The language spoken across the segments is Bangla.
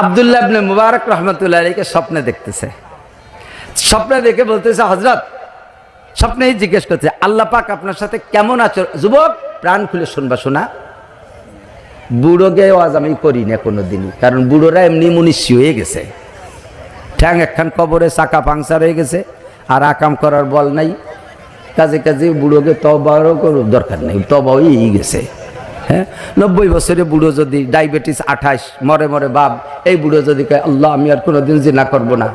আবদুল্লাহ ইবনে মুবারক রহমতুল্লাহ আলীকে স্বপ্নে দেখতেছে। স্বপ্নে দেখে বলতেছে হজরত স্বপ্নেই জিজ্ঞেস করছে, আল্লাহ পাক আপনার সাথে কেমন আচর যুবক, প্রাণ খুলে শুনবা শোনা। বুড়োকে আজ আমি করি না কোনো দিনই কারণ বুড়োরা এমনি মুনিষি হয়ে গেছে। ঠ্যাং একখান কবরে চাকা পাংচার হয়ে গেছে, আর আকাম করার বল নাই। কাজে কাজে বুড়োকে তবারও দরকার নেই তবা হয়েই গেছে। হ্যাঁ? নব্বই বছরে বুড়ো যদি ডায়াবেটিস আঠাশ, মরে মরে বাপ, এই বুড়ো যদি কয়, আল্লাহ, আমি আর কোনোদিন জিনা করব না।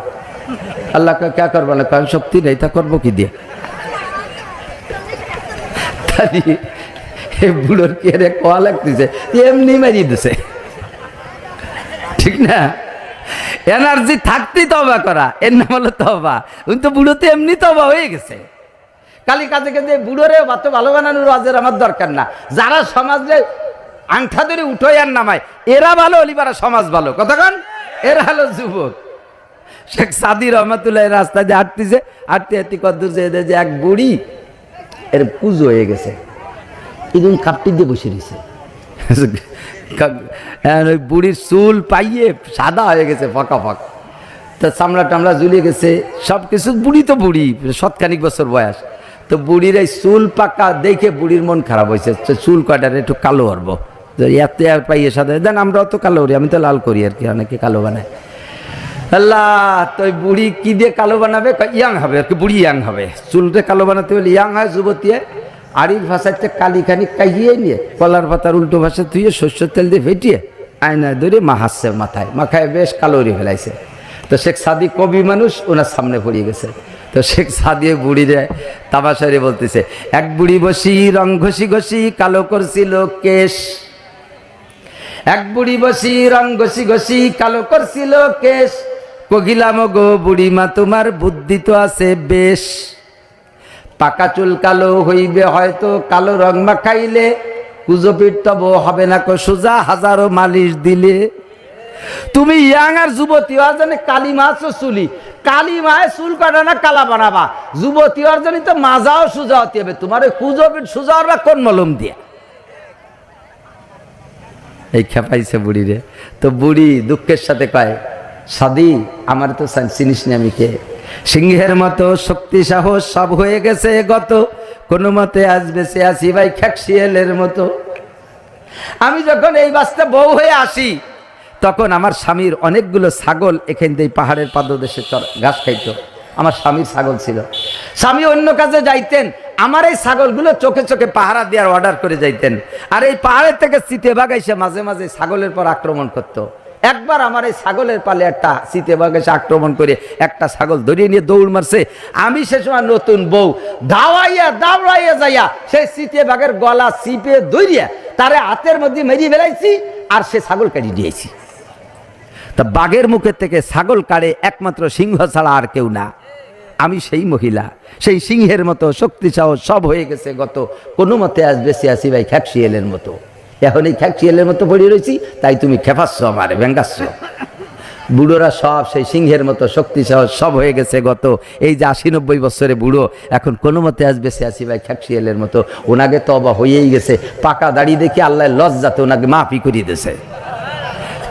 আল্লাহ কে করব না? কারণ শক্তি নেই, তা করব কি দিয়ে? তাহলে এই বুড়োর কে রে কোয়া লাগতেছে? এমনি মারি দিছে। ঠিক না? এনার্জি থাকতেই তবা করা, এর নাম হলো তবা বুড়ো তো এমনি তবা হয়ে গেছে। কালি কাজে কাজে বুড়োরে বাত ভালো বানানোর আজের আমার দরকার না। যারা সমাজে আংঠা ধরে উঠোয় আর নামায় এরা ভালো অলিবারা সমাজ ভালো। কতক্ষণ এরা হলো যুবক। শেখ সাদি রহমতুল্লাহ এই রাস্তা দিয়ে হাঁটতেছে হাঁটতে হাঁটতে কত যে যে এক বুড়ি এর পুজো হয়ে গেছে। এদিন কাপটি দিয়ে বসে রয়েছে। হ্যাঁ, ওই বুড়ির চুল পাইয়ে সাদা হয়ে গেছে ফাঁকা ফাঁক। তা চামড়া টামড়া ঝুলে গেছে। সব কিছু বুড়ি তো বুড়ি শতখানিক বছর বয়স। তো বুড়ির এই চুল পাকা দেখে বুড়ির মন খারাপ হয়েছে। চুল কয়টার একটু কালো হরবো। এত পাইয়ে সাদা দেন আমরাও তো কালো করি আমি তো লাল করি আর কি, অনেকে কালো বানায়। আল্লাহ, তো বুড়ি কি দিয়ে কালো বানাবে? ইয়াং হবে আর কি, বুড়ি ইয়াং হবে। চুলটা কালো বানাতে হলে ইয়াং হয় যুবতী আরির ভাষাতে কালিখানি কাইয়ে নিয়ে, কলার পাতার উল্টো ভাষা ধুয়ে শস্য তেল দিয়ে ফেটিয়ে আয়নায় ধরে মা হাসছে মাথায় মাথায় বেশ কালোরি ফেলাইছে। তো শেখ সাদি কবি মানুষ, ওনার সামনে পড়িয়ে গেছে। তো শেখ সাদিয়ে বুড়িরে তামাশারে বলতেছে, এক বুড়ি বসি, রং ঘষি ঘষি, কালো করছিল কেশ এক বুড়ি বসি, রং ঘষি ঘষি, কালো করছিল কেশ কহিলাম গো বুড়িমা, তোমার বুদ্ধি তো আছে বেশ। পাকা চুল কালো হইবে হয়তো, কালো রং মাখাইলে কুজপির তব হবে না কো, সোজা হাজারো মালিশ দিলে। তুমি ইয়াং আর যুবতী হওয়ার জন্য কালি মাছ চুলি কালি মায় চুল কাটা না কালা বানাবা। যুবতী হওয়ার জন্য তো মাজাও সোজা হতে হবে। তোমার ওই কুজপির সোজা হওয়ার কোন মলম দিয়ে। এই খেপাইছে বুড়ি রে। তো বুড়ি দুঃখের সাথে কয়, সাদি, আমার তো চিনিস নি আমি কে? সিংহের মতো শক্তি সাহস সব হয়ে গেছে গত। কোনো মতে আজ বেঁচে আসি ভাই খ্যাকশিয়ালের মতো। আমি যখন এই বাস্তে বউ হয়ে আসি তখন আমার স্বামীর অনেকগুলো ছাগল এখান থেকে পাহাড়ের পাদদেশে ঘাস খাইতো। আমার স্বামীর ছাগল ছিল। স্বামী অন্য কাজে যাইতেন। আমার এই ছাগলগুলো চোখে চোখে পাহারা দেওয়ার অর্ডার করে যাইতেন। আর এই পাহাড়ের থেকে চিতে বাগাইসে মাঝে মাঝে ছাগলের পর আক্রমণ করতো। একবার আমার এই ছাগলের পালে একটা চিতে বাগাইসে আক্রমণ করে একটা ছাগল ধরিয়ে নিয়ে দৌড় মারছে। আমি সে সময় নতুন বউ। দাওয়াইয়া দাওড়াইয়া যাইয়া সেই চিতে বাঘের গলা চিপে ধরিয়া তারে হাতের মধ্যে মেরিয়ে বেড়াইছি আর সে ছাগল কাটি দিয়েছি। তা বাঘের মুখের থেকে ছাগল কাড়ে একমাত্র সিংহ ছাড়া আর কেউ না। আমি সেই মহিলা, সেই সিংহের মতো শক্তি সাহস সব হয়ে গেছে গত কোনো মতে আজ বেশি আসি ভাই খ্যাকশিয়েলের মতো। এখন এই খ্যাকশিয়েলের মতো পড়ে রয়েছি, তাই তুমি খেপাচ্ছ আমারে, ভেঙ্গাচ্ছ। বুড়োরা সব সেই সিংহের মতো শক্তি সাহস সব হয়ে গেছে গত এই যে আশি নব্বই বছরে বুড়ো, এখন কোনো মতে আজ বেশি আসি ভাই খ্যাকশিয়েলের মতো। ওনাকে তো অবা হয়েই গেছে, পাকা দাড়ি দেখে আল্লাহ লজ্জাতে ওনাকে মাফি করিয়ে দিয়েছে।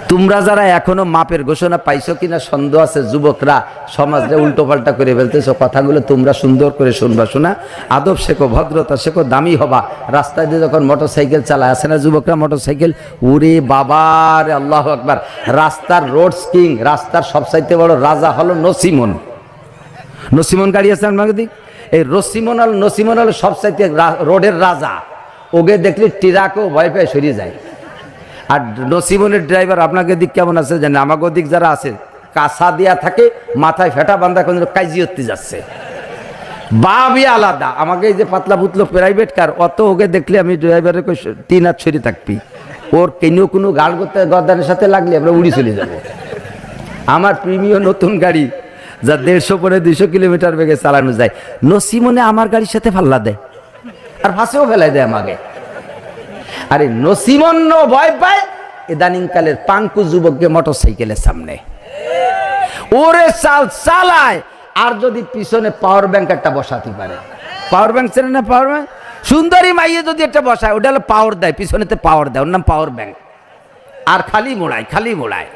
তোমরা যারা এখনও মাপের ঘোষণা পাইছো কিনা সন্দেহ আছে, যুবকরা সমাজে উল্টো পাল্টা করে ফেলতেছো, কথাগুলো তোমরা সুন্দর করে শুনবা, শোনা। আদব শেখো, ভদ্রতা শেখো, দামি হবা। রাস্তায় দিয়ে যখন মোটর সাইকেল চালায় আসে না যুবকরা মোটর সাইকেল উরে বাবার আল্লাহ আকবার। রাস্তার রোড কিং, রাস্তার সবচাইতে বড় রাজা হলো নসিমন। নসিমন গাড়ি আছে আপনাকে দিক এই রসিমন আল নসিমন হলো সবচাইতে রা- রোডের রাজা। ওকে দেখলে টিরাকও ভয় পেয়ে সরিয়ে যায়। আর নসিবনের ড্রাইভার আপনাকে দিক কেমন আছে জানেন? আমাকে দিক যারা আছে কাঁচা দিয়া থাকে, মাথায় ফেটা বান্ধা কোন কাজি হতে যাচ্ছে। বাবই আলাদা। আমাকে এই যে পাতলা পুতলো প্রাইভেট কার অত ওকে দেখলে আমি ড্রাইভারের তিন হাত ছড়ি থাকবি। ওর কেন কোনো গাল করতে গদ্দারের সাথে লাগলে আমরা উড়ি চলে যাব। আমার প্রিমিয় নতুন গাড়ি, যা দেড়শো পরে দুইশো কিলোমিটার বেগে চালানো যায়। নসিমনে আমার গাড়ির সাথে ফাল্লা দেয়। আর ফাঁসেও ফেলাই দেয় আমাকে। আরে নসিমন্ন ভয় পায় ইদানিং কালের পাঙ্কু যুবককে মোটর সাইকেলের সামনে। ওরে চাল চালায়, আর যদি পিছনে পাওয়ার ব্যাংক একটা বসাতে পারে। পাওয়ার ব্যাংক চেনে না পাওয়ার ব্যাংক সুন্দরী মাইয়ে যদি একটা বসায়, ওটা হলো পাওয়ার দেয়, পিছনেতে পাওয়ার দেয়, ওর নাম পাওয়ার ব্যাংক আর খালি মোড়ায় খালি মোড়ায়।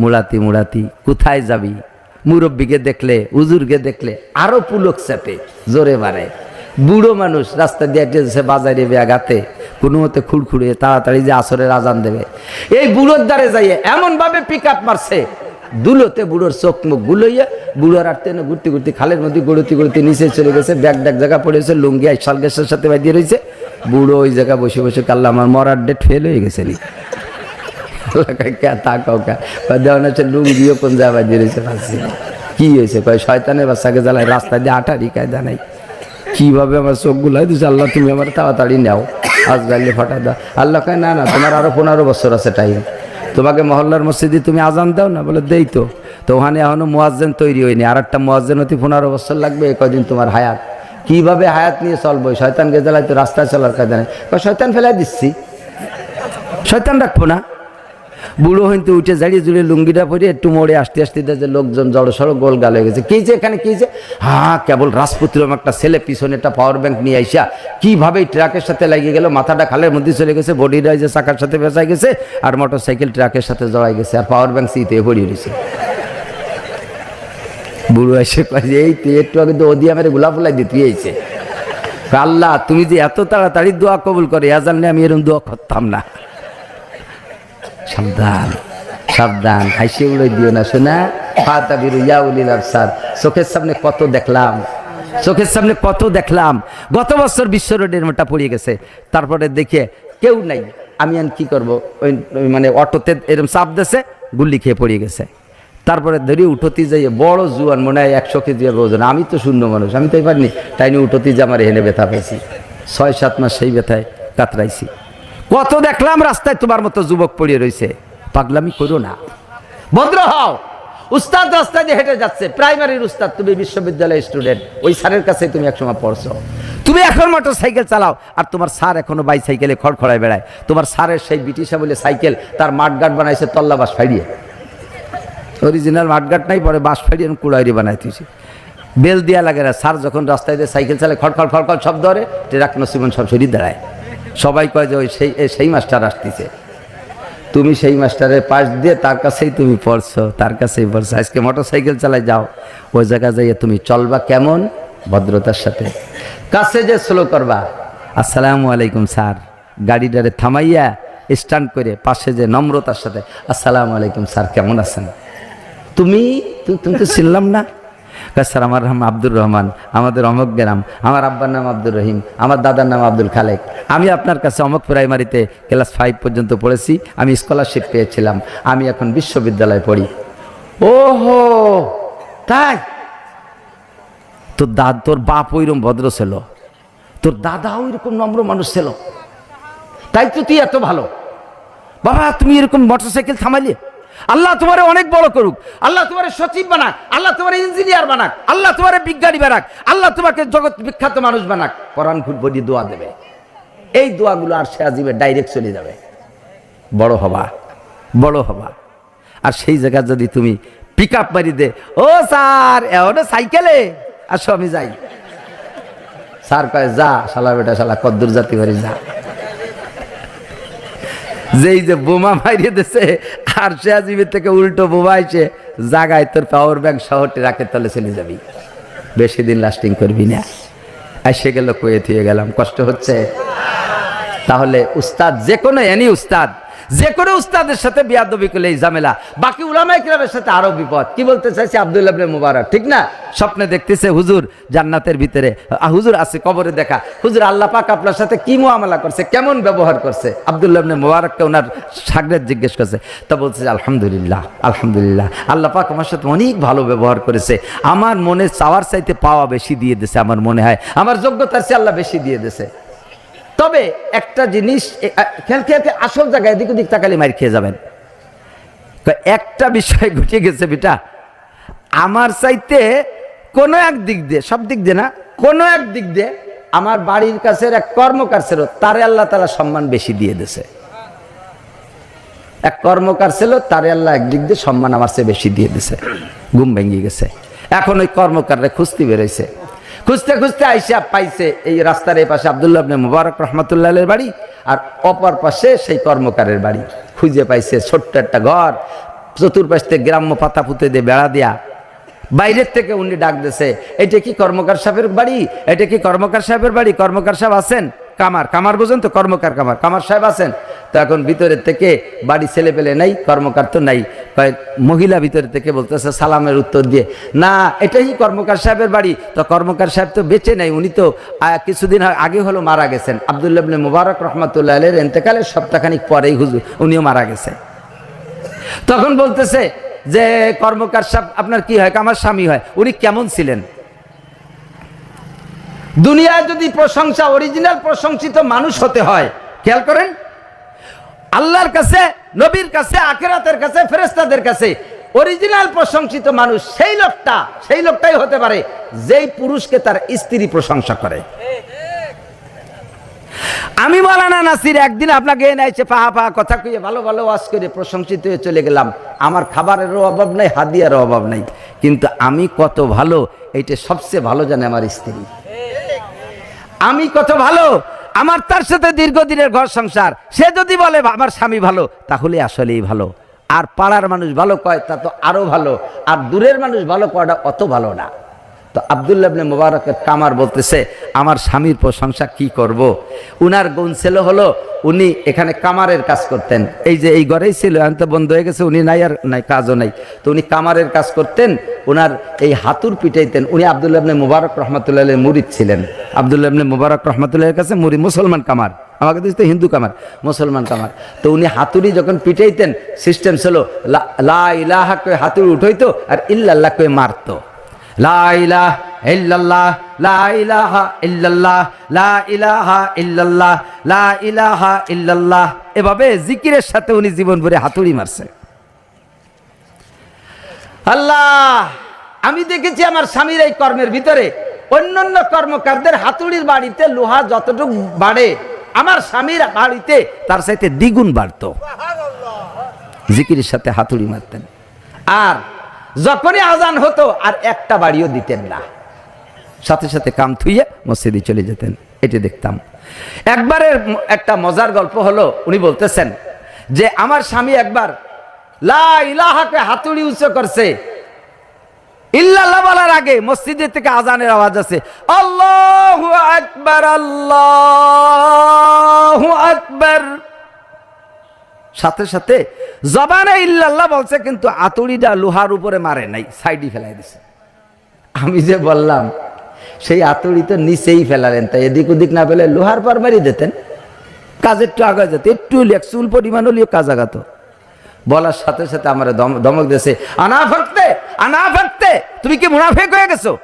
মুড়াতি মুড়াতি, কোথায় যাবি? মুরব্বীকে দেখলে উজুরকে দেখলে, আরও পুলক চাপে, জোরে মারে। বুড়ো মানুষ রাস্তা দিয়ে বাজারে ব্যাগাতে কোনো মতে খুড়খুড়ে তাড়াতাড়ি যে আসরের আজান দেবে। এই বুড়োর দ্বারে যাইয়ে এমনভাবে পিক আপ মারছে, দুলোতে বুড়োর চোখ মুখ গুলোইয়া, বুড়োর আটতে না ঘুরতে ঘুরতে খালের মধ্যে গড়তে গড়তে নিচে চলে গেছে, ব্যাগ ড্যাগ জায়গা পড়েছে লুঙ্গি আইসাল গ্যাসের সাথে বাঁধিয়ে রয়েছে বুড়ো ওই জায়গায় বসে বসে কাল্লা, আমার মরার ডেট ফেল হয়ে গেছে নি। তা দেওয়ান হচ্ছে লুঙ্গিও কোন কি হয়েছে? কয়, শয়তানের বাচ্চাকে জ্বালায় রাস্তা দিয়ে আটারি কায়দা নাই। কীভাবে আমার চোখ গুলাই দিচ্ছে আল্লাহ, তুমি আমার তাড়াতাড়ি নাও। আজ গাইলে ফাটা দাও আল্লাহ কয়, না না, তোমার আরও পনেরো বছর আছে টাইম তোমাকে মহল্লার মসজিদে তুমি আজান দাও না? বলে, দেই তো। তো ওখানে এখনও মোয়াজ্জেন তৈরি হয়নি। আর একটা মোয়াজ্জেন হতে পনেরো বছর লাগবে কদিন তোমার হায়াত। কীভাবে হায়াত নিয়ে চলবো? শয়তানকে জ্বালাই তো রাস্তায় চলার কাজে শয়তান ফেলাই দিচ্ছি। শয়তান রাখব না। বুড়ো হইতে উঠে জাড়িয়ে জুড়ে লুঙ্গিটা পরে একটু মোড়ে আসতে আসতে দেখে লোকজন জড়ো সড়ো গোল গাল হয়ে গেছে। কি যে এখানে, কি যে? হ্যাঁ কেবল রাজপুত্রম একটা ছেলে পিছনে একটা পাওয়ার ব্যাংক নিয়ে আইসা কীভাবে ট্রাকের সাথে লাগিয়ে গেল? মাথাটা খালের মধ্যে চলে গেছে বডিটা যে চাকার সাথে বেঁচাই গেছে আর মোটর সাইকেল ট্রাকের সাথে জড়াই গেছে আর পাওয়ার ব্যাংক সিতে পড়িয়ে দিয়েছে বুড়ো এসে কয় যে, এই তুই একটু আগে তো ওদিয়া মেরে গোলাপ ফুলাই দিয়ে তুই এইছে আল্লাহ, তুমি যে এত তাড়াতাড়ি দোয়া কবুল করে, এ জানলে আমি এরকম দোয়া করতাম না। সাবধান সাবধান। হাসি উড়ে দিও না, শোনা? ফাতা বিরু ইয়া উলিল আবসার। চোখের সামনে কত দেখলাম, চোখের সামনে কত দেখলাম। গত বছর বিশ্ব রোডের মোটা পড়িয়ে গেছে। তারপরে দেখে কেউ নাই। আমি আর কি করব? ওই মানে অটোতে এরকম চাপ দেছে গুল্লি খেয়ে পড়িয়ে গেছে। তারপরে ধরি উঠতি যাই, বড় জুয়ান, মনে হয় একশো কেজি ওজন। আমি তো শূন্য মানুষ, আমি তো পারিনি তাই নিয়ে উঠতি যে আমার এনে ব্যথা পেয়েছি ছয় সাত মাস সেই ব্যথায় কাতরাইছি। কত দেখলাম রাস্তায় তোমার মতো যুবক পড়িয়ে রয়েছে। পাগলামি করো না। ভদ্র হও। উস্তাদ রাস্তায় দিয়ে হেঁটে যাচ্ছে। প্রাইমারির উস্তাদ, তুমি বিশ্ববিদ্যালয়ের স্টুডেন্ট। ওই স্যারের কাছে তুমি একসময় পড়ছো। তুমি এখন মোটর সাইকেল চালাও আর তোমার স্যার এখনও বাইসাইকেলে খড়খড়ায় বেড়ায়। তোমার স্যারের সেই ব্রিটিশা বলে সাইকেল, তার মাঠগাট বানাইছে তল্লা বাস ফাইড়িয়ে অরিজিনাল মাঠগাট নাই, পরে বাস ফাইড়িয়ে কুড়াইরি বানাই তুইছে। বেল দিয়া লাগে না। স্যার যখন রাস্তায় দিয়ে সাইকেল চালায়, খড়খড় খড়খড় শব্দ ধরে ট্রাক নসিমন সব শরীর দাঁড়ায়। সবাই কয় যে ওই সেই সেই মাস্টার আসতেছে। তুমি সেই মাস্টারের পাশ দিয়ে তার কাছেই তুমি পড়ছো, তার কাছেই পড়ছো। আজকে মোটর সাইকেল চালাই যাও, ওই জায়গা যাইয়ে তুমি চলবা কেমন? ভদ্রতার সাথে। কাছে যে স্লো করবা। আসসালামু আলাইকুম স্যার। গাড়িটারে থামাইয়া স্ট্যান্ড করে পাশে যে নম্রতার সাথে, আসসালামু আলাইকুম স্যার, কেমন আছেন? তুমি তুমি তো চিনলাম না। স্যার আমার নাম আব্দুর রহমান, আমাদের অমক গ্রাম, আমার আব্বার নাম আব্দুর রহিম, আমার দাদার নাম আব্দুল খালেক। আমি আপনার কাছে অমক প্রাইমারিতে ক্লাস ফাইভ পর্যন্ত পড়েছি, আমি স্কলারশিপ পেয়েছিলাম, আমি এখন বিশ্ববিদ্যালয়ে পড়ি। ওহো, তাই? তোর দাদ তোর বাপ ওইরকম ভদ্র ছিল, তোর দাদা ওইরকম নম্র মানুষ ছিল, তাই তো তুই এত ভালো। বাবা, তুমি এরকম মোটরসাইকেল থামাইলে? আল্লাহ তোমারে অনেক বড় করুক। আল্লাহ তোমারে সচিব বানাক। আল্লাহ তোমারে ইঞ্জিনিয়ার বানাক। আল্লাহ তোমারে বিজ্ঞানী বানাক। আল্লাহ তোমাকে জগৎ বিখ্যাত মানুষ বানাক। কোরআন ফুটবডি দোয়া দেবে। এই দোয়াগুলো আর সে আজিবে ডাইরেক্ট চলে যাবে। বড় হবা। বড় হবা। আর সেই জায়গা যদি তুমি পিক আপ মারি দে, ও স্যার এখনও সাইকেলে? আসো আমি যাই। স্যার কয়, যা, শালা বেটা, শালা কদ্দুর জাতি বাড়ি যা। যেই যে বোমা মারিয়ে দিছে, আর সে আজিবের থেকে উল্টো বোমা আইছে, জাগায় তোর পাওয়ার ব্যাংক শহরটি রাখে, তলে চলে যাবি। বেশি দিন লাস্টিং করবি না। এসে গেল কয়ে থুয়ে গেলাম। কষ্ট হচ্ছে। তাহলে উস্তাদ যে কোনো এনি উস্তাদ যে কোনো উস্তাদের সাথে বিয়াদবি করলে এই ঝামেলা। বাকি উলামাই কিরামের সাথে আরও বিপদ। কি বলতে চাইছে আব্দুল্লাহ মুবারক? ঠিক না? স্বপ্নে দেখতেছে হুজুর জান্নাতের ভিতরে। হুজুর আছে, কবরে দেখা। হুজুর, আল্লাহ পাক আপনার সাথে কি মুআমালা করছে, কেমন ব্যবহার করছে? আব্দুল্লাহ মুবারককে ওনার সাগরের জিজ্ঞেস করছে। তা বলছে আলহামদুলিল্লাহ আলহামদুলিল্লাহ। আল্লাহ পাক আমার সাথে অনেক ভালো ব্যবহার করেছে। আমার মনে চাওয়ার চাইতে পাওয়া বেশি দিয়ে দিছে, আমার মনে হয়। আমার যোগ্যতার চেয়ে আল্লাহ বেশি দিয়ে দিছে তবে একটা জিনিস খেয়াল খেয়াল আসল জায়গায় এদিক ওদিক তাকালে মার খেয়ে যাবেন। একটা বিষয় ঘটে গেছে বেটা, আমার চাইতে কোনো এক দিক দিয়ে, সব দিক দিয়ে না, কোনো এক দিক দিয়ে আমার বাড়ির কাছের এক কর্মকার ছিল, তারে আল্লাহ তালা সম্মান বেশি দিয়ে দিছে এক কর্মকার ছিল, তারে আল্লাহ একদিক দিয়ে সম্মান আমার চেয়ে বেশি দিয়ে দিছে ঘুম ভেঙে গেছে। এখন ওই কর্মকাররা খুঁজতে বেরোইছে। খুঁজতে খুঁজতে আইসা পাইছে এই রাস্তার এই পাশে আবদুল্লাহ আবনে মুবারক রহমতুল্লাহের বাড়ি আর অপর পাশে সেই কর্মকারের বাড়ি। খুঁজে পাইছে ছোট্ট একটা ঘর, চতুর্পাশে গ্রাম্য পাতা পুঁতে দিয়ে বেড়া দিয়া। বাইরের থেকে উনি ডাক দিছে, এটা কি কর্মকার সাহেবের বাড়ি? এটা কি কর্মকার সাহেবের বাড়ি? কর্মকার সাহেব আছেন? কামার কামার বুঝেন তো, কর্মকার কামার। কামার সাহেব আছেন? তো এখন ভিতরের থেকে বাড়ি ছেলে পেলে নাই, কর্মকার তো নাই। মহিলা ভিতরের থেকে বলতেছে, সালামের উত্তর দিয়ে। না, এটাই কর্মকার সাহেবের বাড়ি। তো কর্মকার সাহেব তো বেঁচে নাই, উনি তো কিছুদিন আগে হলো মারা গেছেন। আবদুল্লাহ ইবনে মুবারক রহমতুল্লাহ আলের এতেকালের সপ্তাহখানিক পরেই হুজুর, উনিও মারা গেছে। তখন বলতেছে যে, কর্মকার সাহেব, আপনার কি হয়? আমার স্বামী হয়। উনি কেমন ছিলেন? দুনিয়ায় যদি প্রশংসা অরিজিনাল প্রশংসিত মানুষ হতে হয়, খেয়াল করেন? আল্লাহর কাছে, নবীর কাছে, আখেরাতের কাছে ফেরেস্তাদের কাছে অরিজিনাল প্রশংসিত মানুষ সেই লোকটা, সেই লোকটাই হতে পারে যেই পুরুষকে তার স্ত্রী প্রশংসা করে। আমি মৌলানা নাসির, একদিন আপনাকে এনে এসে পাহা পাহা কথা কইয়ে ভালো ভালো ওয়াজ করে প্রশংসিত হয়ে চলে গেলাম। আমার খাবারেরও অভাব নাই হাদিয়ারও অভাব নাই। কিন্তু আমি কত ভালো, এইটা সবচেয়ে ভালো জানে আমার স্ত্রী। আমি কত ভালো? আমার তার সাথে দীর্ঘদিনের ঘর সংসার। সে যদি বলে, আমার স্বামী ভালো, তাহলে আসলেই ভালো। আর পাড়ার মানুষ ভালো কয়, তা তো আরও ভালো। আর দূরের মানুষ ভালো কয়টা অত ভালো না। তো আবদুল্লাহ ইবনে মোবারকের কামার বলতেছে, আমার স্বামীর প্রশংসা কি করব। উনার গুণ ছিল হলো, উনি এখানে কামারের কাজ করতেন। এই যে এই ঘরেই ছিল, এখন তো বন্ধ হয়ে গেছে, উনি নাই আর নাই, কাজও নাই। তো উনি কামারের কাজ করতেন, উনার এই হাতুর পিটাইতেন। উনি আবদুল্লাহ ইবনে মুবারক রহমতুল্লাহ মুরিদ ছিলেন। আবদুল্লাহ ইবনে মুবারক রহমতুল্লাহের কাছে মুরি মুসলমান কামার। আমাকে দিচ্ছে হিন্দু কামার, মুসলমান কামার। তো উনি হাতুড়ি যখন পিটাইতেন সিস্টেম ছিল লা ইলাহা কয়ে হাতুড়ি উঠাইতো আর ইল্লাল্লাহ কয়ে মারতো। লা ইলাহ ইল্লাল্লাহ লা ইলাহা ইল্লাল্লাহ লা ইলাহা ইল্লাল্লাহ লা ইলাহা ইল্লাল্লাহ। এভাবে জিকিরের সাথে উনি জীবন ভরে হাতুড়ি মারছে। আল্লাহ আমি দেখেছি আমার স্বামীর এই কর্মের ভিতরে অন্যান্য কর্মকারদের হাতুড়ির বাড়িতে লোহা যতটুকু বাড়ে আমার স্বামীর বাড়িতে তার সাথে দ্বিগুণ বাড়তো। জিকিরের সাথে হাতুড়ি মারতেন। আর যখনই আজান হতো আর একটা বাড়িও দিতেন না। সাথে সাথে কাম থুইয়ে মসজিদে চলে যেতেন। এটি দেখতাম। একবারের একটা মজার গল্প হলো, উনি বলতেছেন যে আমার স্বামী একবার, লা হাতুড়ি উঁচু করছে। ইল্লাল্লাহ বলার আগে মসজিদের থেকে আজানের আওয়াজ আছে আল্লাহু আকবার আল্লাহু আকবার। সাথে সাথে জবানে ইল্লাল্লাহ বলছে, কিন্তু আতুড়িটা লোহার উপরে মারে নাই, সাইডি ফেলাই দিছে। আমি যে বললাম, সেই আতুড়ি তো নিচেই ফেলালেন, তাই এদিক ওদিক না ফেলে লোহার পর মারি দিতেন। কাজ একটু আগে যেত, একটু এক চুল পরিমাণ হলেও কাজ আগাত। বলার সাথে সাথে আমার দম- ধমক দিয়েছে, আনা ফাঁকতে আনা ফাঁকতে তুমি কি মুনাফেক হয়ে গেছো?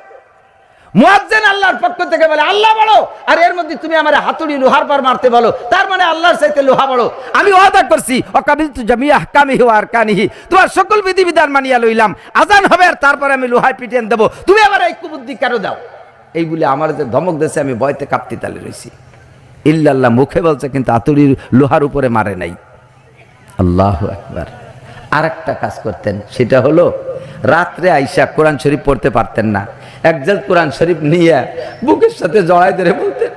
মুয়াজ্জিন আল্লাহর পক্ষ থেকে বলে, আল্লাহ বলো। আর এর মধ্যে তুমি আমার হাতুড়ি লোহার পর মারতে বলো। তার মানে আল্লাহর চাইতে লোহা বলো আমি ওয়াদা করছি অকাবিল তু জামিয়া কামিহি আর কানিহি তোমার সকল বিধিবিধান মানিয়া লইলাম। আজান হবে আর তারপরে আমি লোহায় পিটিয়ে দেবো। তুমি আবার এই কুবুদ্ধি কেন দাও। এই বলে আমার যে ধমক দেশে আমি ভয়তে কাঁপতে তালে রয়েছি ইল্লাল্লাহ মুখে বলছে, কিন্তু আতুড়ির লোহার উপরে মারে নাই। আল্লাহ একবার আর একটা কাজ করতেন, সেটা হলো, রাত্রে আইসা কোরআন শরীফ পড়তে পারতেন না। একজাল কোরআন শরীফ নিয়ে বুকের সাথে জড়াই ধরে বলতেন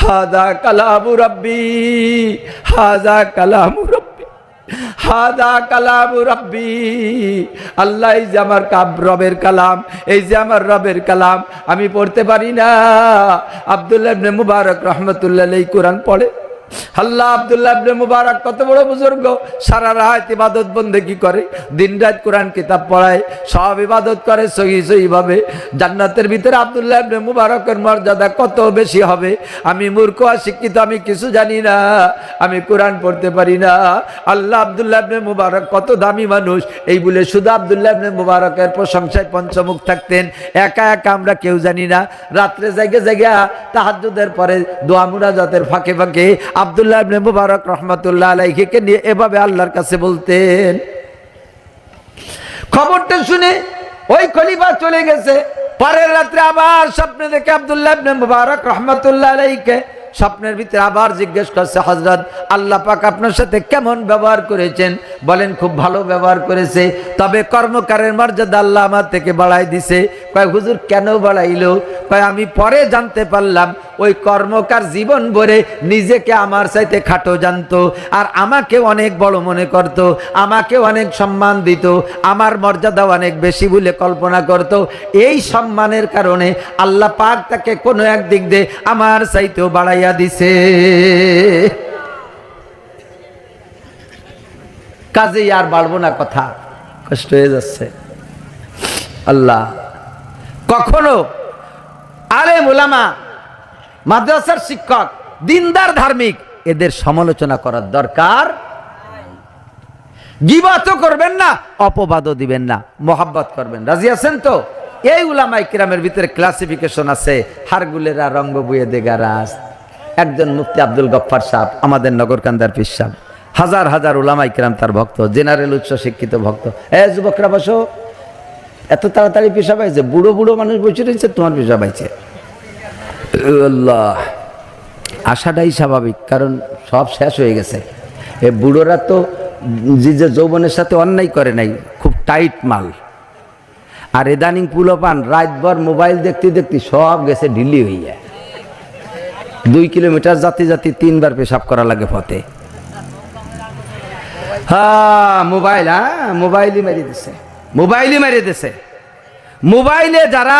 হাদা কালামু রব্বি, হাদা কালামু রব্বি, হাদা কালামু রব্বি, আল্লাহ এই যে আমার কাব রবের কালাম, এই যে আমার রবের কালাম, আমি পড়তে পারি না। আব্দুল্লাহ মুবারক রহমতুল্লাহ এই কোরআন পড়ে। আল্লাহ আব্দুল্লাহ মুবারক কত বড় বুজুর্গ। সারা রাত ইবাদত বন্ধে কি করে? দিন রাত কোরআন কিতাব পড়ায়, সব ইবাদত করে সহি সহি ভাবে জান্নাতের ভিতরে আবদুল্লাহ ইবনে মুবারকের মর্যাদা কত বেশি হবে? আমি মূর্খ আর শিক্ষিত আমি কিছু জানি না। আমি কোরআন পড়তে পারি না। আল্লাহ আব্দুল্লাহ ইবনে মুবারক কত দামি মানুষ। এই বলে শুধু আব্দুল্লাহ ইবনে মুবারকের প্রশংসায় পঞ্চমুখ থাকতেন। একা একা আমরা কেউ জানি না। রাত্রে জায়গা জায়গা তাহাজ্জুদের পরে দোয়া মুনাজাতের ফাঁকে ফাঁকে আব্দুল্লাহ ইবনে মুবারক রহমাতুল্লাহ আলাইহিকে নিয়ে এভাবে আল্লাহর কাছে বলতেন। খবরটা শুনে ওই খলিফা চলে গেছে। পরের রাত্রে আবার স্বপ্নে দেখে আবদুল্লাহ ইবনে মুবারক রহমাতুল্লাহ আলাইহিকে স্বপ্নের ভিতরে আবার জিজ্ঞেস করছে হজরত আল্লাহ পাক আপনার সাথে কেমন ব্যবহার করেছেন? বলেন, খুব ভালো ব্যবহার করেছে। তবে কর্মকারের মর্যাদা আল্লাহ আমার থেকে বাড়াই দিছে। কয়, হুজুর, কেন বাড়াইলো? কয়, আমি পরে জানতে পারলাম, ওই কর্মকার জীবন ভরে নিজেকে আমার চাইতে খাটো জানতো আর আমাকে অনেক বড় মনে করত, আমাকে অনেক সম্মান দিত, আমার মর্যাদা অনেক বেশি বলে কল্পনা করত। এই সম্মানের কারণে আল্লাহ পাক তাকে কোনো একদিক দিয়ে আমার চাইতেও বাড়াইয়া দিছে। কাজেই আর বাড়বো না কথা। কষ্ট হয়ে যাচ্ছে। আল্লাহ। কখনো আরে মোলামা মাদ্রাসার শিক্ষক, দিনদার ধার্মিক, এদের সমালোচনা করার দরকার গিবাতও করবেন না, অপবাদও দিবেন না, মোহাব্বত করবেন রাজি আছেন তো? এই উলামাই কিরামের ভিতরে ক্লাসিফিকেশন আছে, হারগুলেরা রঙ্গ বুয়ে দেগারাজ। একজন মুফতি আব্দুল গফ্ফার সাহেব, আমাদের নগরকান্দার পীর সাহেব। হাজার হাজার উলামাই কিরাম তার ভক্ত, জেনারেল উচ্চ শিক্ষিত ভক্ত। এ যুবকরা বসো, এত তাড়াতাড়ি পেশা পাইছে, বুড়ো বুড়ো মানুষ বসে রয়েছে, তোমার পেশা পাইছে। আশাটাই স্বাভাবিক, কারণ সব শেষ হয়ে গেছে। এ বুড়োরা তো যে যে যৌবনের সাথে অন্যায় করে নাই, খুব টাইট মাল। আর এদানিং পুলোপান রাতভর মোবাইল দেখতে দেখতে সব গেছে ঢিল্লি হইয়া। দুই কিলোমিটার জাতি জাতি তিনবার পেশাব করা লাগে পথে। হ্যাঁ মোবাইল হ্যাঁ মোবাইলই মেরে দিছে। মোবাইলই মেরে দিছে। মোবাইলে যারা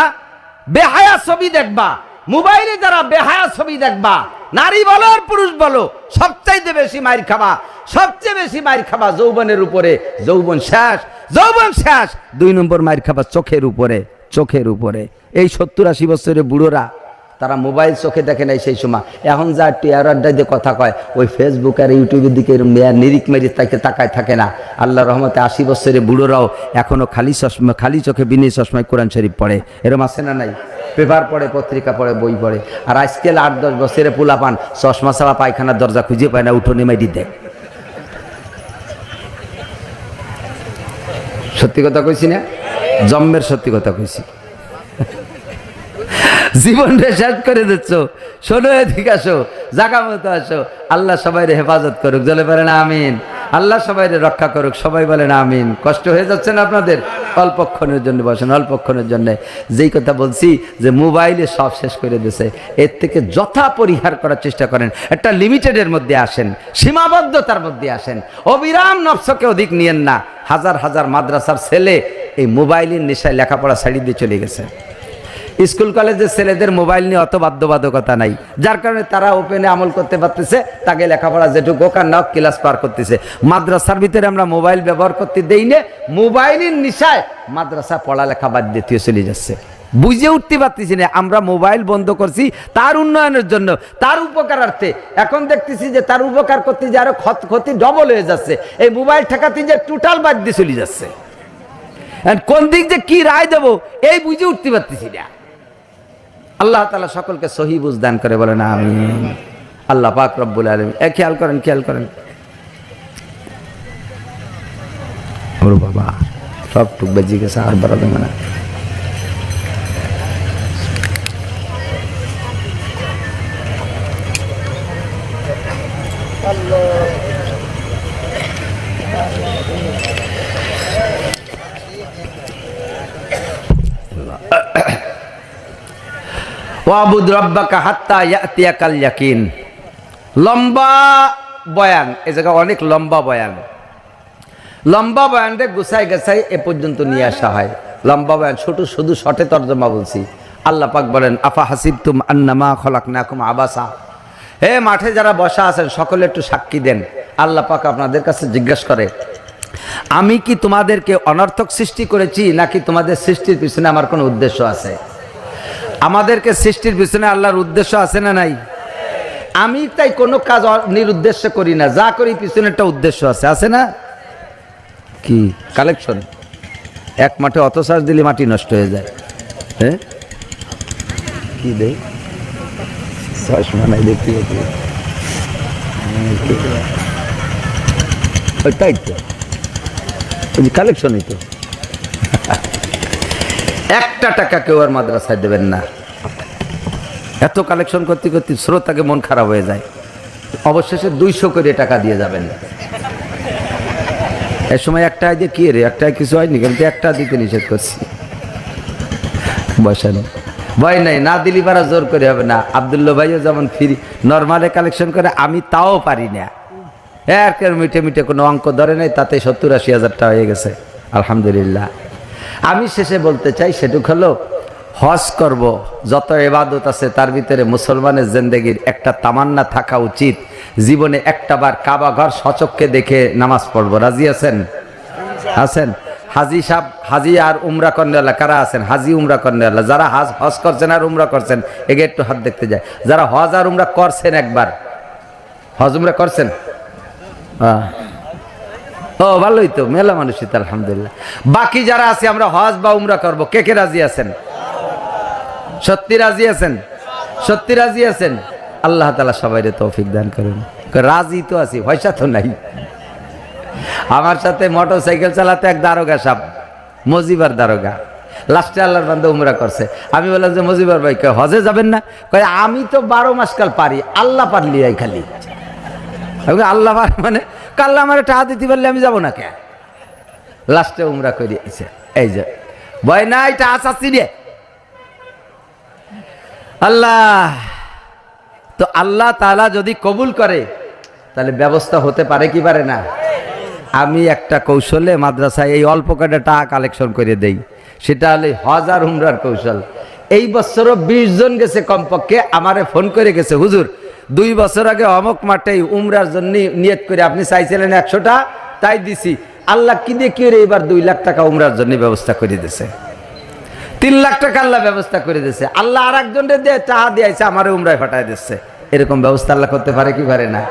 বেহায়া ছবি দেখবা, মোবাইলে যারা বেহায়া ছবি দেখবা, নারী বলো আর পুরুষ বলো, সবচাইতে বেশি মাইর খাবা, সবচেয়ে বেশি মাইর খাবা যৌবনের উপরে। যৌবন শেষ যৌবন শেষ। দুই নম্বর মাইর খাবা চোখের উপরে চোখের উপরে। এই সত্তর আশি বছরের বুড়োরা তারা মোবাইল চোখে দেখে নাই সেই সময়। এখন যা টিয়ার দিয়ে কথা কয়, ওই ফেসবুক আর ইউটিউবের দিকে নিরিক মেরি তাকে তাকায় থাকে না। আল্লাহ রহমতে আশি বছরের বুড়োরাও এখনও খালি চশমা, খালি চোখে বিনি চশমায় কোরআন শরীফ পড়ে। এরম আছে না নাই? পেপার পড়ে, পত্রিকা পড়ে, বই পড়ে। আর আজকাল আট, দশ বছরে পোলা পান চশমা ছাড়া পায়খানার দরজা খুঁজে পায় না, উঠোনে মেডি দেয়। সত্যি কথা কইছি না? জন্মের সত্যি কথা কইছি। জীবনটা শেষ করে দিচ্ছ। শোনো এদিকে আসো, জাগা মতো আসো। আল্লাহ সবাই হেফাজত করুক, জলে পারেন আমিন। আল্লাহ সবাই রক্ষা করুক, সবাই বলেন আমিন। কষ্ট হয়ে যাচ্ছে না আপনাদের? অল্পক্ষণের জন্য বসেন অল্পক্ষণের জন্য। যেই কথা বলছি যে মোবাইলে সব শেষ করে দিছে, এর থেকে যথা পরিহার করার চেষ্টা করেন। একটা লিমিটেডের মধ্যে আসেন, সীমাবদ্ধতার মধ্যে আসেন। অবিরাম নফসকে অধিক নিয়েন না। হাজার হাজার মাদ্রাসার ছেলে এই মোবাইলের নেশায় লেখাপড়া ছাড়িয়ে দিয়ে চলে গেছে। স্কুল কলেজের ছেলেদের মোবাইল নিয়ে অত বাধ্যবাধকতা নাই। যার কারণে তারা ওপেনে আমল করতে পারতেছে, তাকে লেখাপড়া যেটুকু ওখান নাও ক্লাস পার করতেছে। মাদ্রাসার ভিতরে আমরা মোবাইল ব্যবহার করতে দেই না, মোবাইলের নিশায় মাদ্রাসা পড়ালেখা বাদ দিয়ে চলে যাচ্ছে। বুঝে উঠতে পারতেছি না, আমরা মোবাইল বন্ধ করছি তার উন্নয়নের জন্য, তার উপকারার্থে। এখন দেখতেছি যে তার উপকার করতে যে আরও ক্ষত- ক্ষতি ডবল হয়ে যাচ্ছে। এই মোবাইল ঠেকাতে যে টোটাল বাদ দিয়ে চলে যাচ্ছে। কোন দিক যে কি রায় দেবো, এই বুঝে উঠতে পারতেছি না। আল্লাহ তালা সকলকে সহি বুঝ দান করে বলেন আমি আল্লাহ পাক রব্বুল আলম এ খেয়াল করেন খেয়াল করেন। ওর বাবা, সব টুক বেজি গেছে আর বড় দেবে না। ওয়াবুদ রব্বাকা হাত্তা ইয়াতিয়াকাল ইয়াকিন। লম্বা বয়ান, এ জায়গা অনেক লম্বা বয়ান। লম্বা বয়ানটা গুছাই গেছাই এ পর্যন্ত নিয়ে আসা হয়। লম্বা বয়ান, ছোট শুধু শটে তর্জমা বলছি। আল্লাহ পাক বলেন, আফা হাসিবতুম আন্নামা খলাকনাকুম আবাসা? হে মাঠে যারা বসা আছেন, সকলে একটু সাক্ষী দেন। আল্লাহ পাক আপনাদের কাছে জিজ্ঞেস করে, আমি কি তোমাদেরকে অনর্থক সৃষ্টি করেছি, নাকি তোমাদের সৃষ্টির পিছনে আমার কোনো উদ্দেশ্য আছে? আমাদেরকে সৃষ্টির পিছনে আল্লাহর উদ্দেশ্য আছে না নাই? আমি তাই কোনো কাজ নিরুদ্দেশ্য করি না। যা করি পিছনে একটা উদ্দেশ্য আছে। আছে না? কি? কালেকশন। এক মাঠে অত চাষ দিলে মাটি নষ্ট হয়ে যায়। হ্যাঁ? কি দেখতে দেখতে ওই তাই তো। কালেকশনই তো। একটা টাকা কেউ আর মাদ্রাসায় দেবেন না। এত কালেকশন করতে করতে শ্রোতাকে মন খারাপ হয়ে যায়। অবশেষে দুইশো করে টাকা দিয়ে যাবেন। এ সময় একটা যে কি রে একটা কিছু হয়নি, কিন্তু একটা দিতে নিষেধ করছি। বসেন। ভয় নাই, না দিলি পারা জোর করে হবে না। আবদুল্লা ভাইও যেমন ফ্রি নর্মালে কালেকশন করে, আমি তাও পারি না। এক মিটে মিটে কোনো অঙ্ক ধরে নাই, তাতে সত্তর আশি হাজার টাকা হয়ে গেছে। আলহামদুলিল্লাহ। আমি শেষে বলতে চাই, সেটুক হলো হজ করব, যত এবাদত আছে তার ভিতরে মুসলমানের জিন্দগির একটা তামান্না থাকা উচিত। জীবনে একটা বার কাবা ঘর সচককে দেখে নামাজ পড়ব। রাজি আছেন? আছেন? হাজি সাহ হাজি আর উমরা কর্নেওয়ালা কারা আছেন? হাজি উমরা কর্নেওয়ালা যারা হাজ, হজ করছেন আর উমরা করছেন এগে একটু হাত দেখতে যায়। যারা হজ আর উমরা করছেন একবার। হজ, উমরা করছেন। ও, ভালোই তো, মেলা মানুষই তো, আলহামদুলিল্লাহ। বাকি যারা আছে, আমরা হজ বা উমরা করব। কে কে রাজি আছেন? সত্যি রাজি আছেন? সত্যি রাজি আছেন? আল্লাহ তালা সবাই তৌফিক দান করুন। রাজি তো আছি, পয়সা তো নাই। আমার সাথে মোটর সাইকেল চালাতে এক দারোগা সাপ মজিবার দারোগা। লাস্টে আল্লাহর বান্ধব উমরা করছে। আমি বললাম যে, মজিবার ভাই কয় হজে যাবেন না? কয় আমি তো বারো মাস কাল পারি, আল্লাহ পারলি এই খালি। আল্লাহ পার মানে কাল্লা আমার টাকা দিতে পারলে আমি যাব না কে? লাস্টে উমরা করে আইছে এই যে, ভয় নাই, টাকা চাচ্ছি রে। আল্লাহ, তো আল্লাহ তালা যদি কবুল করে, তাহলে ব্যবস্থা হতে পারে কি পারে না? আমি একটা কৌশলে মাদ্রাসায় এই অল্প কটা টাকা কালেকশন করে দেই, সেটা হলে হাজার হুমরার কৌশল। এই বছরও বিশ জন গেছে কমপক্ষে, আমারে ফোন করে গেছে, হুজুর, দুই বছর আগে অমক মাঠে উমরার জন্য নিয়ত করে আপনি চাইছিলেন একশোটা, তাই দিছি। আল্লাহ কি দিয়ে কি এবার দুই লাখ টাকা উমরার জন্য ব্যবস্থা করে দিছে? তিন লাখ টাকা আল্লাহ ব্যবস্থা করে দিচ্ছে আল্লাহ আর একজনের দিয়ে চাহা দিয়েছে আমার উমরায় ফাটাই দিচ্ছে। এরকম ব্যবস্থা আল্লাহ করতে পারে কি পারে না?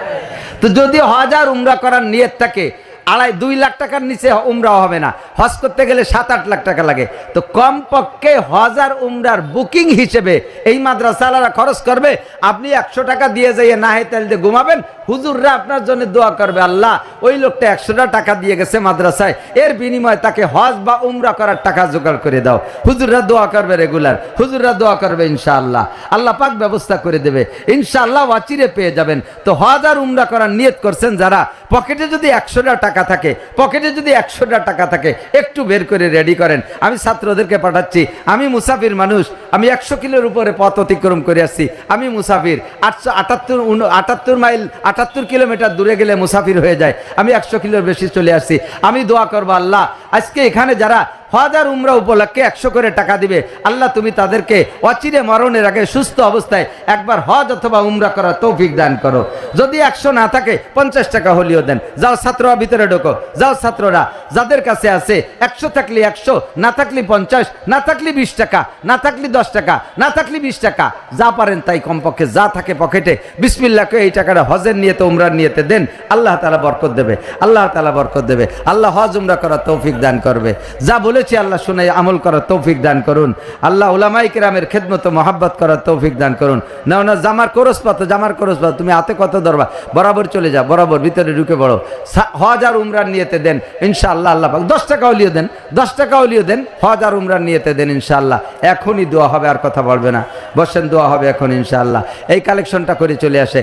তো যদি হাজার উমরা করার নিয়ত থাকে আড়াই দুই লাখ টাকার নিচে উমরা হবে না। হজ করতে গেলে সাত আট লাখ টাকা লাগে। তো কম পক্ষে হাজার উমরার বুকিং হিসেবে এই মাদ্রাসালারা খরচ করবে। আপনি একশো টাকা দিয়ে যাইয়ে না হয় তাহলে ঘুমাবেন। হুজুররা আপনার জন্য দোয়া করবে, আল্লাহ, ওই লোকটা একশোটা টাকা দিয়ে গেছে মাদ্রাসায়। এর বিনিময়ে তাকে হজ বা উমরা করার টাকা জোগাড় করে দাও। হুজুররা দোয়া করবে রেগুলার। হুজুররা দোয়া করবে ইনশাআল্লাহ। আল্লাহ পাক ব্যবস্থা করে দেবে। ইনশাআল্লাহ ওয়াচিরে পেয়ে যাবেন। তো হজ আর উমরা করার নিয়ত করছেন যারা। পকেটে যদি একশোটা টাকা থাকে। পকেটে যদি একশোটা টাকা থাকে, একটু বের করে রেডি করেন। আমি ছাত্রদেরকে পাঠাচ্ছি, আমি মুসাফির মানুষ, আমি একশো কিলোর উপরে পথ অতিক্রম করে আসছি। আমি মুসাফির, আটশো আটাত্তর আটাত্তর মাইল, আটাত্তর কিলোমিটার দূরে গেলে মুসাফির হয়ে যায়। আমি একশো কিলোর বেশি চলে আসছি। আমি দোয়া করব আল্লাহ, আজকে এখানে যারা হাজার উমরা উপলক্ষে একশো করে টাকা দিবে। আল্লাহ তুমি তাদেরকে অচিরে মরণের আগে সুস্থ অবস্থায় একবার হজ অথবা উমরা করার তৌফিক দান করো। যদি একশো না থাকে, পঞ্চাশ টাকা হলিও দেন। যাও ছাত্ররা ভিতরে ঢোকো, যাও ছাত্ররা। যাদের কাছে আছে একশো থাকলে একশো, না থাকলে পঞ্চাশ, না থাকলে বিশ টাকা, না থাকলে দশ টাকা, না থাকলে বিশ টাকা, যা পারেন তাই কমপক্ষে যা থাকে পকেটে। বিসমিল্লাকে এই টাকাটা হজের নিয়েতে, উমরার নিয়েতে দেন। আল্লাহ তালা বরকত দেবে, আল্লাহ তালা বরকত দেবে, আল্লাহ হজ, উমরা করার তৌফিক দান করবে। যা বলেছি, আল্লাহ শুনে আমল করার তৌফিক দান করুন। আল্লাহ উলামাই কিরামের খেদমত মহাব্বত করার তৌফিক দান করুন। না না, জামার করস পাতো, জামার করস পাতো, তুমি হাতে কত ধরবা? বরাবর চলে যাও, বরাবর, ভিতরে ঢুকে পড়ো। হজ আর উমরার নিয়েতে দেন, ইনশাআল্লাহ আল্লাহ পাক। দশ টাকা হলিও দেন, দশ টাকা হলিও দেন, হজ আর উমরার নিয়েতে দেন, ইনশাআল্লাহ। এখনই দোয়া হবে, আর কথা বলবে না। বসেন, দোয়া হবে এখন, ইনশাআল্লাহ। এই কালেকশনটা করে চলে আসে।